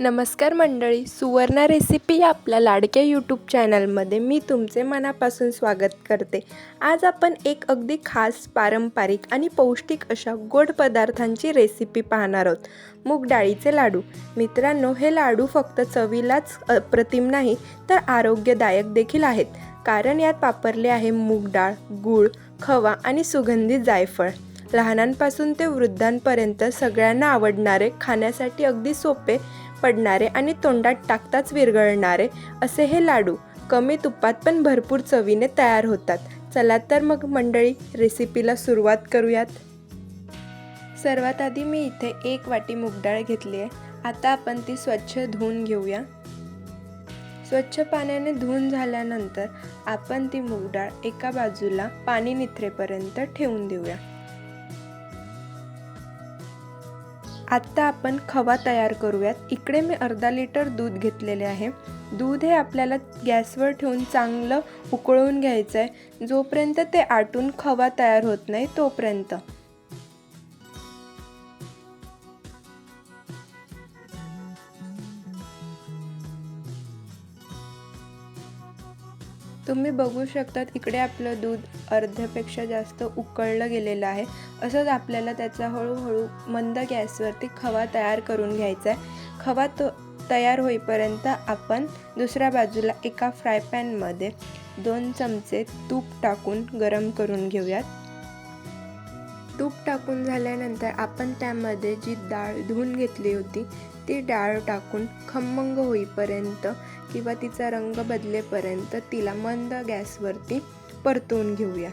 नमस्कार मंडळी सुवर्णा रेसिपी या आपल्या लाडक्या यूट्यूब चॅनलमध्ये मी तुमचे मनापासून स्वागत करते. आज आपण एक अगदी खास पारंपरिक आणि पौष्टिक अशा गोड पदार्थांची रेसिपी पाहणार आहोत. मूग डाळीचे लाडू. मित्रांनो हे लाडू फक्त चवीलाच अप्रतिम नाही तर आरोग्यदायक देखील आहेत. कारण यात वापरले आहे मूग डाळ गूळ खवा आणि सुगंधित जायफळ. लहानांपासून ते वृद्धांपर्यंत सगळ्यांना आवडणारे खाण्यासाठी अगदी सोपे पडणारे आणि तोंडात टाकताच विरघळणारे असे हे लाडू कमी तुपात पण भरपूर चवीने तयार होतात. चला तर मग मंडळी रेसिपीला सुरुवात करूयात. सर्वात आधी मी इथे एक वाटी मूगडाळ घेतली आहे. आता आपण ती स्वच्छ धुवून घेऊया. स्वच्छ पाण्याने धुवून झाल्यानंतर आपण ती मूगडाळ एका बाजूला पाणी निथरेपर्यंत ठेवून देऊया. आत्ता आपण खवा तयार करूयात. इकडे मी अर्धा लिटर दूध घेतलेले आहे. दूध हे आपल्याला गॅसवर ठेवून चांगलं उकळून घ्यायचं आहे जोपर्यंत ते आटून खवा तयार होत नाही तोपर्यंत. तुम्ही बघू शकतात इकडे आपलं दूध अर्ध्यापेक्षा जास्त उकळलं गेलेलं आहे. असंच आपल्याला त्याचा हळूहळू मंद गॅसवरती खवा तयार करून घ्यायचा आहे. खवा तो तयार होईपर्यंत आपण दुसऱ्या बाजूला एका फ्राय पॅनमध्ये दोन चमचे तूप टाकून गरम करून घेऊयात. तूप टाकून झाल्यानंतर आपण त्यामध्ये जी डाळ धुवून घेतली होती ती डाळ टाकून खमंग होईपर्यंत किंवा तिचा रंग बदलेपर्यंत तिला मंद गॅसवरती परतवून घेऊया.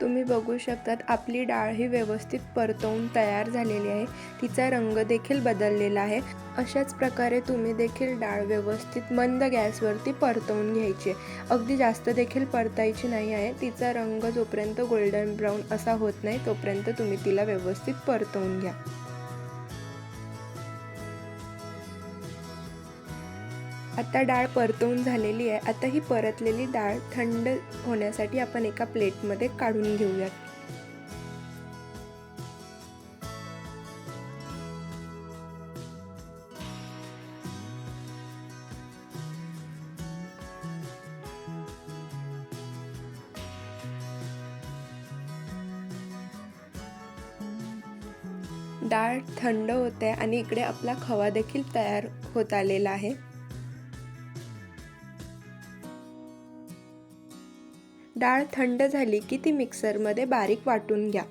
तुम्ही बघू शकतात आपली डाळ ही व्यवस्थित परतवून तयार झालेली आहे. तिचा रंग देखील बदललेला आहे. अशाच प्रकारे तुम्ही देखील डाळ व्यवस्थित मंद गॅसवरती परतवून घ्यायची. अगदी जास्त देखील परतायची नाही आहे. तिचा रंग जोपर्यंत गोल्डन ब्राऊन असा होत नाही तोपर्यंत तुम्ही तिला व्यवस्थित परतवून घ्या. आता डाळ परतवून झालेली आहे. आता ही परतलेली डाळ थंड होण्यासाठी आपण एका प्लेटमध्ये काढून घेऊयात. डाळ थंड होते आणि इकडे आपला खवा देखील तयार होत आलेला आहे. डाळ थंड झाली की ती मिक्सरमध्ये बारीक वाटून घ्या.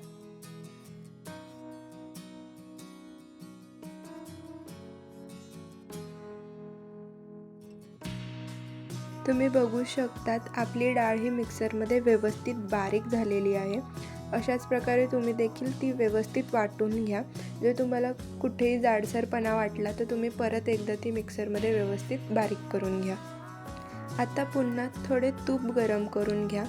तुम्ही बघू शकतात आपली डाळ ही मिक्सरमध्ये व्यवस्थित बारीक झालेली आहे. अशाच प्रकारे तुम्ही देखील ती व्यवस्थित वाटून घ्या. जर तुम्हाला कुठेही जाडसरपणा वाटला तर तुम्ही परत एकदा ती मिक्सरमध्ये व्यवस्थित बारीक करून घ्या. आता पुन्हा थोडे तूप गरम करून घ्या.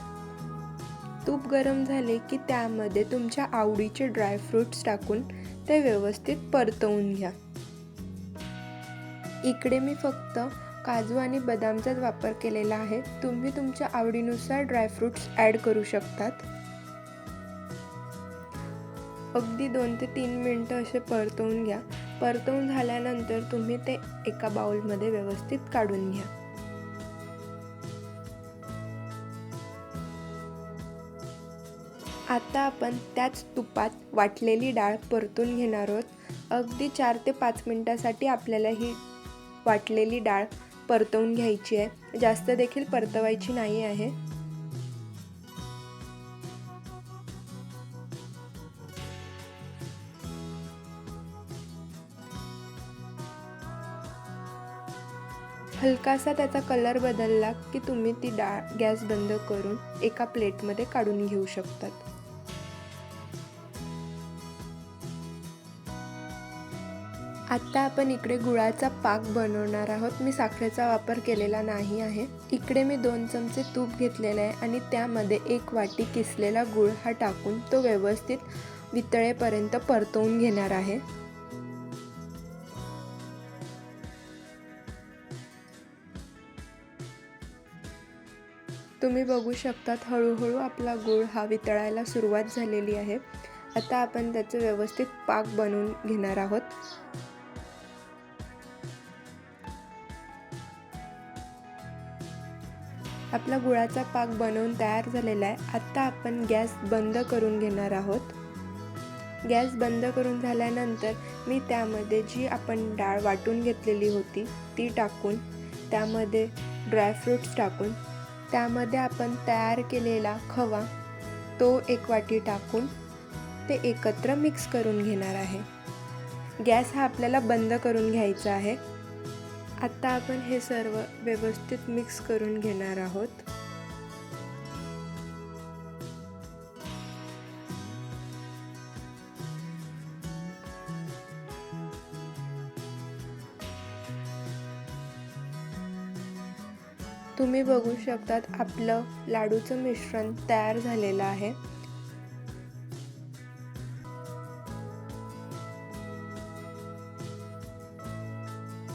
तूप गरम झाले की त्यामध्ये तुमच्या आवडीचे ड्रायफ्रूट्स टाकून ते व्यवस्थित परतवून घ्या. इकडे मी फक्त काजू आणि बदामचाच वापर केलेला आहे. तुम्ही तुमच्या आवडीनुसार ड्रायफ्रूट्स ॲड करू शकतात. अगदी दोन ते तीन मिनटं असे परतवून घ्या. परतवून झाल्यानंतर तुम्ही ते एका बाउलमध्ये व्यवस्थित काढून घ्या. आता आपण त्याच तुपात वाटलेली डाळ परतून घेणार आहोत. अगदी चार ते पाच मिनटासाठी आपल्याला ही वाटलेली डाळ परतवून घ्यायची आहे. जास्त देखील परतवायची नाही आहे. हलकासा त्याचा कलर बदलला की तुम्ही ती डाळ गॅस बंद करून एका प्लेटमध्ये काढून घेऊ शकतात. आत्ता आपण इकडे गुळाचा पाक बनवणार आहोत. मी साखरेचा वापर केलेला नाही आहे. इकडे मी दोन चमचे तूप घेतलेले आहे आणि त्यामध्ये एक वाटी किसलेला गुळ हा टाकून तो व्यवस्थित वितळेपर्यंत परतवून घेणार आहे. तुम्ही बघू शकतात हळूहळू आपला गूळ हा वितळायला सुरुवात झालेली आहे. आता आपण त्याचं व्यवस्थित पाक बनवून घेणार आहोत. आपला गुळाचा पाक बनवून तयार झालेला आहे. आत्ता आपण गॅस बंद करून घेणार आहोत. गॅस बंद करून झाल्यानंतर मी त्यामध्ये जी आपण डाळ वाटून घेतलेली होती ती टाकून त्यामध्ये ड्रायफ्रूट्स टाकून त्यामध्ये आपण तयार केलेला खवा तो एक वाटी टाकून ते एकत्र मिक्स करून घेणार आहे. गॅस हा आपल्याला बंद करून घ्यायचा आहे. आत्ता आपण हे सर्व व्यवस्थित मिक्स करून घेणार आहोत. तुम्ही बघू शकतात आपलं लाडूचं मिश्रण तयार झालेलं आहे.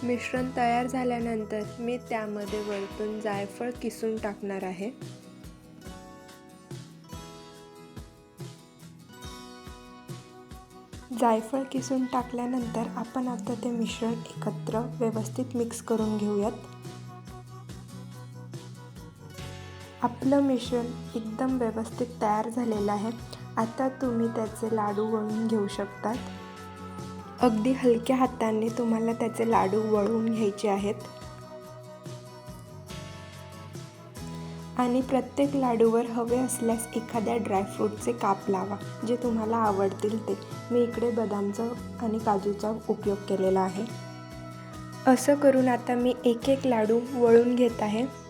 मिश्रण तयार झाल्यानंतर मी त्यामध्ये वरतून जायफळ किसून टाकणार आहे. जायफळ किसून टाकल्यानंतर आपण आता ते मिश्रण एकत्र व्यवस्थित मिक्स करून घेऊयात. आपलं मिश्रण एकदम व्यवस्थित तयार झालेलं आहे. आता तुम्ही त्याचे लाडू वळून घेऊ शकतात. अगदी हलक्या हाताने तुम्हाला त्याचे लाडू वळवून घ्यायचे आहेत. आणि प्रत्येक लाडूवर हवे असल्यास एखाद्या ड्रायफ्रूटचे काप लावा जे तुम्हाला आवडतील ते. मी इकडे बदामचा आणि काजूचा उपयोग केलेला आहे. असं करून आता मी एक एक लाडू वळून घेत आहे.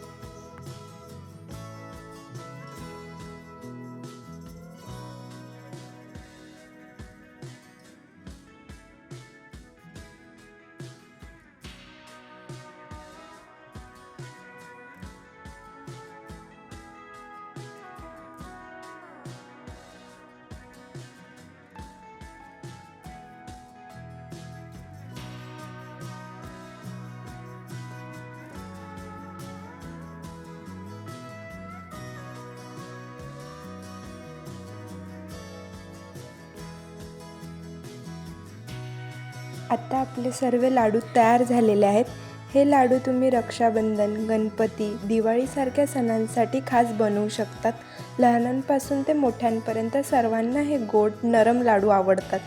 आता आपले सर्व लाडू तयार झालेले आहेत. हे लाडू तुम्ही रक्षाबंधन गणपती दिवाळीसारख्या सणांसाठी खास बनवू शकतात. लहानांपासून ते मोठ्यांपर्यंत सर्वांना हे गोड नरम लाडू आवडतात.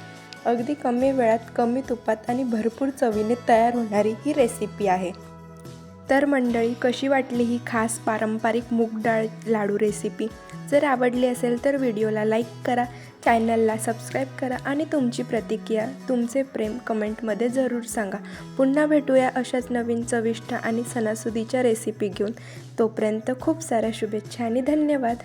अगदी कमी वेळात कमी तुपात आणि भरपूर चवीने तयार होणारी ही रेसिपी आहे. तर मंडळी कशी वाटली ही खास पारंपरिक मूग डाळ लाडू रेसिपी जर आवडली असेल तर व्हिडिओला लाईक करा चॅनलला सबस्क्राईब करा आणि तुमची प्रतिक्रिया तुमचे प्रेम कमेंटमध्ये जरूर सांगा. पुन्हा भेटूया अशाच नवीन चविष्ट आणि सणासुदीच्या रेसिपी घेऊन. तोपर्यंत खूप साऱ्या शुभेच्छा आणि धन्यवाद.